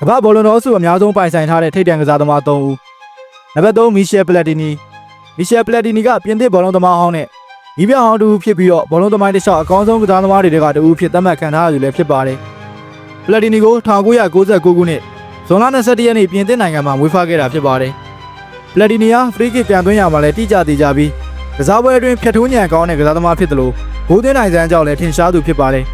ကမ္ဘာဘောလုံးတော်စုအများဆုံးပိုင်ဆိုင်ထားတဲ့ထိပ်တန်းကစားသမား3ဦးနံပါတ်3မီရှယ်ပလက်တီနီမီရှယ်ပလက်တီနီကပြင်သစ်ဘောလုံးသမားဟောင်းနဲ့ဤပြဟောင်းတူဖြစ်ပြီးတော့ဘောလုံးသမိုင်းတစ်လျှောက်အကောင်းဆုံးကစားသမားတွေကတူဖြစ်သတ်မှတ်ခံထားရသူလည်းဖြစ်ပါတယ်ပလက်တီနီကို1999ခုနှစ်ဇွန်လ22ရက်နေ့ပြင်သစ်နိုင်ငံမှာမွေးဖွားခဲ့တာဖြစ်ပါတယ်ပလက်တီနီဟာဖရီကစ်ပြန်သွင်းရမှာလည်းတိကျသေးကြပြီးကစားပွဲအတွင်းဖြတ်ထိုးညံကောင်းတဲ့ကစားသမားဖြစ်တယ်လို့ဂိုးသွင်းနိုင်စမ်းကြောင့်လည်းထင်ရှားသူဖြစ်ပါတယ်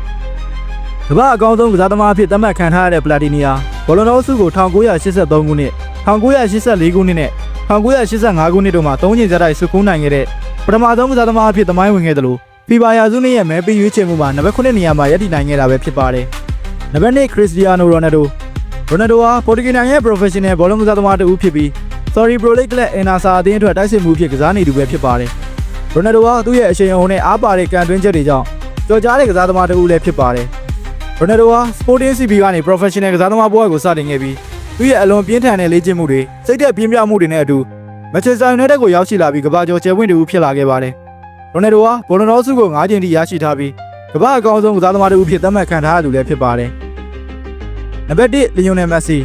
ကမ္ဘာအကောင်းဆုံးကစားသမားအဖြစ်သတ်မှတ်ခံထားရတဲ့ပလက်တီနီဟာ ဘောလုံးတော်စုကို1983ခုနှစ်1984ခုနှစ်နဲ့1985ခုနှစ်တို့မှာ၃ချိန်ဆက်တိုက်စုကူးနိုင်ခဲ့တဲ့ပထမဆုံးကစားသမားအဖြစ်သမိုင်းဝင်ခဲ့တယ်လို့ဖီဘာယာစုနှစ်ရဲ့မဲပေးရွေးချယ်မှုမှာနံပါတ်9နေရာမှာရပ်တည်နိုင်ခဲ့တာပဲဖြစ်ပါတယ်။နံပါတ်1ခရစ္စတီယာနိုရိုနယ်ဒိုရိုနယ်ဒိုဟာပေါ်တူဂီနိုင်ငံရဲ့ professional ဘောလုံးကစားသမားတစ်ဦးဖြစ်ပြီး Sorry Pro League လက်အင်နာဆာအသင်းအတွက်တိုက်စစ်မှုဖြစ်ကစားနေသူပဲဖြစ်ပါတယ်။ရိုနယ်ဒိုဟာသူ့ရဲ့အရှိန်အဟုန်နဲ့အားပါတဲ့ကန်တွင်းချက်တွေကြောင့်ကြော်ကြားတဲ့ကစားသမားတစ်ဦးလည်းဖြစ်ပါတယ်။ ရိုနယ်ဒိုဟာ Sporting CP ကနေ professional ကစားသမားဘဝကိုစတင်ခဲ့ပြီးသူ့ရဲ့အလွန်ပြင်းထန်တဲ့လေ့ကျင့်မှုတွေစိတ်သက်ပြင်းပြမှုတွေနဲ့အတူမန်ချက်စတာယူနိုက်တက်ကိုရောက်ရှိလာပြီးကမ္ဘာကျော်ကျယ်ဝင့်တူဖြစ်လာခဲ့ပါတယ်။ရိုနယ်ဒိုဟာဘောလုံးတော်စုကို9ချိန်ထိရရှိထားပြီးကမ္ဘာအကောင်းဆုံးကစားသမားတစ်ဦးဖြစ်သတ်မှတ်ခံထားရသူလည်းဖြစ်ပါတယ်။နံပါတ်1လီယိုနယ်မက်ဆီ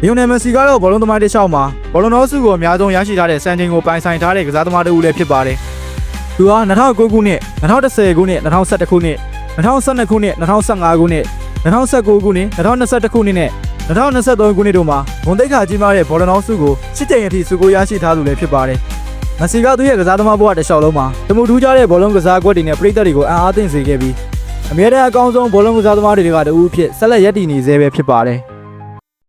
လီယိုနယ်မက်ဆီကတော့ဘောလုံးသမားတစ်လျှောက်မှာဘောလုံးတော်စုကိုအများဆုံးရရှိထားတဲ့စံချိန်ကိုပိုင်ဆိုင်ထားတဲ့ကစားသမားတစ်ဦးလည်းဖြစ်ပါတယ်။သူဟာ2009ခုနှစ်2010ခုနှစ်2011ခုနှစ် 2012ခုနှစ်2015ခုနှစ်2019ခုနှစ်2021ခုနှစ်နဲ့2023ခုနှစ်တို့မှာဝန်သိက္ခာကြီးမားတဲ့ဘောလုံးတော်စုကိုစစ်ကြိမ်အထိစုကိုရရှိထားသူလည်းဖြစ်ပါတယ်။မက်ဆီကသူ့ရဲ့ကစားသမားဘဝတစ်လျှောက်လုံးမှာတမှုထူးခြားတဲ့ဘောလုံးကစားကွက်တွေနဲ့ပြည်သက်တွေကိုအံ့အားသင့်စေခဲ့ပြီးအမြဲတမ်းအကောင်းဆုံးဘောလုံးကစားသမားတွေကတူအဖြစ်ဆက်လက်ရည်တည်နေသေးပဲဖြစ်ပါတယ်။